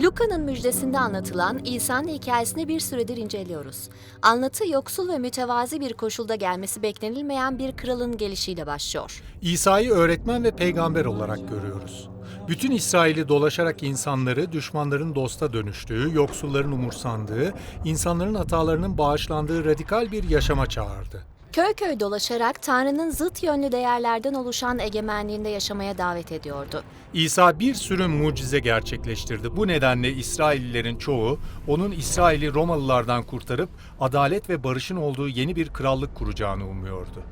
Luka'nın müjdesinde anlatılan İsa'nın hikayesini bir süredir inceliyoruz. Anlatı yoksul ve mütevazi bir koşulda gelmesi beklenilmeyen bir kralın gelişiyle başlıyor. İsa'yı öğretmen ve peygamber olarak görüyoruz. Bütün İsrail'i dolaşarak insanları düşmanların dosta dönüştüğü, yoksulların umursandığı, insanların hatalarının bağışlandığı radikal bir yaşama çağırdı. Köy köy dolaşarak Tanrı'nın zıt yönlü değerlerden oluşan egemenliğinde yaşamaya davet ediyordu. İsa bir sürü mucize gerçekleştirdi. Bu nedenle İsraillilerin çoğu onun İsrail'i Romalılardan kurtarıp adalet ve barışın olduğu yeni bir krallık kuracağını umuyordu.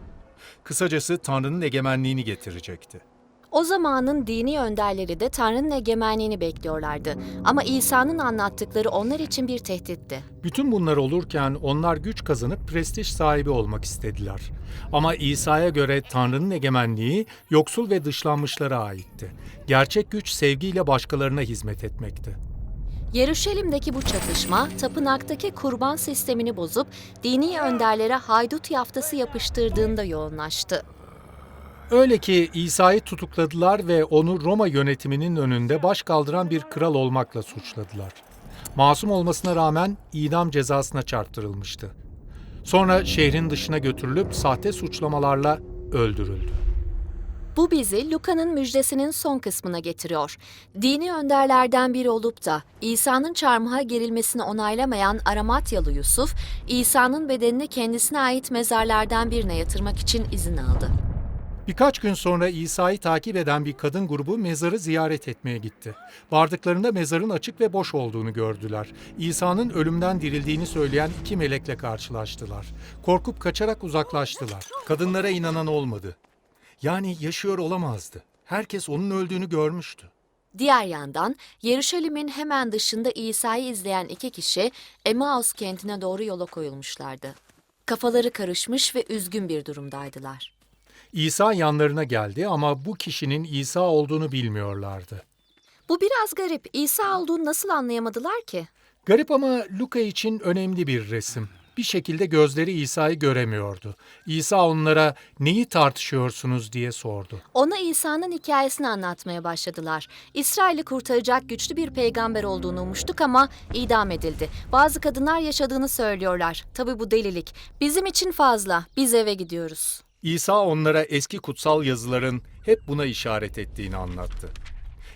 Kısacası Tanrı'nın egemenliğini getirecekti. O zamanın dini önderleri de Tanrı'nın egemenliğini bekliyorlardı. Ama İsa'nın anlattıkları onlar için bir tehditti. Bütün bunlar olurken onlar güç kazanıp prestij sahibi olmak istediler. Ama İsa'ya göre Tanrı'nın egemenliği yoksul ve dışlanmışlara aitti. Gerçek güç sevgiyle başkalarına hizmet etmekti. Yeruşalim'deki bu çatışma, tapınaktaki kurban sistemini bozup dini önderlere haydut yaftası yapıştırdığında yoğunlaştı. Öyle ki İsa'yı tutukladılar ve onu Roma yönetiminin önünde baş kaldıran bir kral olmakla suçladılar. Masum olmasına rağmen idam cezasına çarptırılmıştı. Sonra şehrin dışına götürülüp sahte suçlamalarla öldürüldü. Bu bizi Luka'nın müjdesinin son kısmına getiriyor. Dini önderlerden biri olup da İsa'nın çarmıha gerilmesini onaylamayan Aramatyalı Yusuf, İsa'nın bedenini kendisine ait mezarlardan birine yatırmak için izin aldı. Birkaç gün sonra İsa'yı takip eden bir kadın grubu mezarı ziyaret etmeye gitti. Vardıklarında mezarın açık ve boş olduğunu gördüler. İsa'nın ölümden dirildiğini söyleyen iki melekle karşılaştılar. Korkup kaçarak uzaklaştılar. Kadınlara inanan olmadı. Yani yaşıyor olamazdı. Herkes onun öldüğünü görmüştü. Diğer yandan Yeruşalim'in hemen dışında İsa'yı izleyen iki kişi Emmaus kentine doğru yola koyulmuşlardı. Kafaları karışmış ve üzgün bir durumdaydılar. İsa yanlarına geldi ama bu kişinin İsa olduğunu bilmiyorlardı. Bu biraz garip. İsa olduğunu nasıl anlayamadılar ki? Garip ama Luka için önemli bir resim. Bir şekilde gözleri İsa'yı göremiyordu. İsa onlara neyi tartışıyorsunuz diye sordu. Ona İsa'nın hikayesini anlatmaya başladılar. İsrail'i kurtaracak güçlü bir peygamber olduğunu ummuştuk ama idam edildi. Bazı kadınlar yaşadığını söylüyorlar. Tabii bu delilik. Bizim için fazla. Biz eve gidiyoruz. İsa onlara eski kutsal yazıların hep buna işaret ettiğini anlattı.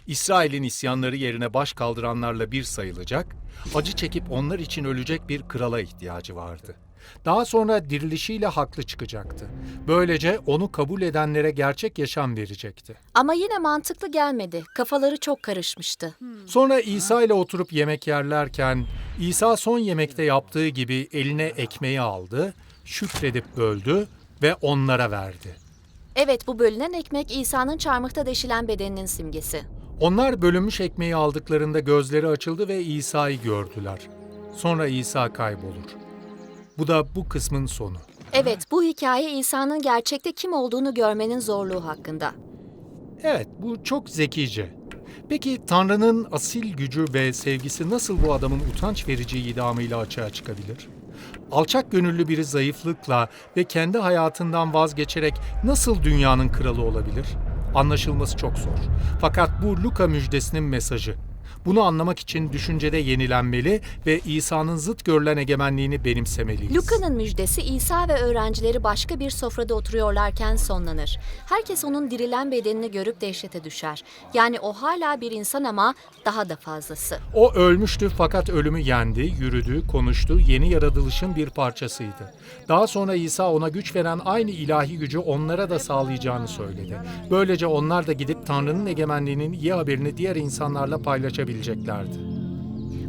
İsrail'in isyanları yerine baş kaldıranlarla bir sayılacak, acı çekip onlar için ölecek bir krala ihtiyacı vardı. Daha sonra dirilişiyle haklı çıkacaktı. Böylece onu kabul edenlere gerçek yaşam verecekti. Ama yine mantıklı gelmedi. Kafaları çok karışmıştı. Sonra İsa ile oturup yemek yerlerken İsa son yemekte yaptığı gibi eline ekmeği aldı, şükredip böldü ve onlara verdi. Evet bu bölünen ekmek İsa'nın çarmıhta deşilen bedeninin simgesi. Onlar bölünmüş ekmeği aldıklarında gözleri açıldı ve İsa'yı gördüler. Sonra İsa kaybolur. Bu da bu kısmın sonu. Evet bu hikaye İsa'nın gerçekte kim olduğunu görmenin zorluğu hakkında. Evet, bu çok zekice. Peki Tanrı'nın asil gücü ve sevgisi nasıl bu adamın utanç verici idamıyla açığa çıkabilir? Alçak gönüllü biri zayıflıkla ve kendi hayatından vazgeçerek nasıl dünyanın kralı olabilir? Anlaşılması çok zor. Fakat bu Luka müjdesinin mesajı. Bunu anlamak için düşüncede yenilenmeli ve İsa'nın zıt görülen egemenliğini benimsemeliyiz. Luka'nın müjdesi İsa ve öğrencileri başka bir sofrada oturuyorlarken sonlanır. Herkes onun dirilen bedenini görüp dehşete düşer. Yani o hala bir insan ama daha da fazlası. O ölmüştü fakat ölümü yendi, yürüdü, konuştu, yeni yaratılışın bir parçasıydı. Daha sonra İsa ona güç veren aynı ilahi gücü onlara da sağlayacağını söyledi. Böylece onlar da gidip Tanrı'nın egemenliğinin iyi haberini diğer insanlarla paylaşabileceklerdi.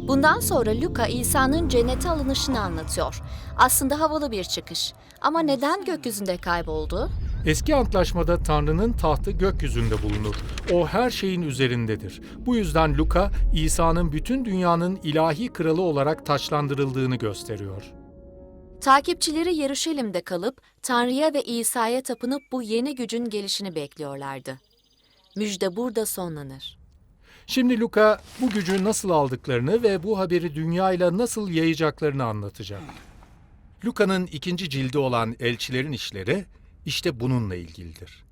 Bundan sonra Luka İsa'nın cennete alınışını anlatıyor. Aslında havalı bir çıkış. Ama neden gökyüzünde kayboldu? Eski antlaşmada Tanrı'nın tahtı gökyüzünde bulunur. O her şeyin üzerindedir. Bu yüzden Luka, İsa'nın bütün dünyanın ilahi kralı olarak taçlandırıldığını gösteriyor. Takipçileri Yeruşalim'de kalıp Tanrı'ya ve İsa'ya tapınıp bu yeni gücün gelişini bekliyorlardı. Müjde burada sonlanır. Şimdi Luka bu gücü nasıl aldıklarını ve bu haberi dünyayla nasıl yayacaklarını anlatacak. Luka'nın ikinci cildi olan Elçilerin İşleri işte bununla ilgilidir.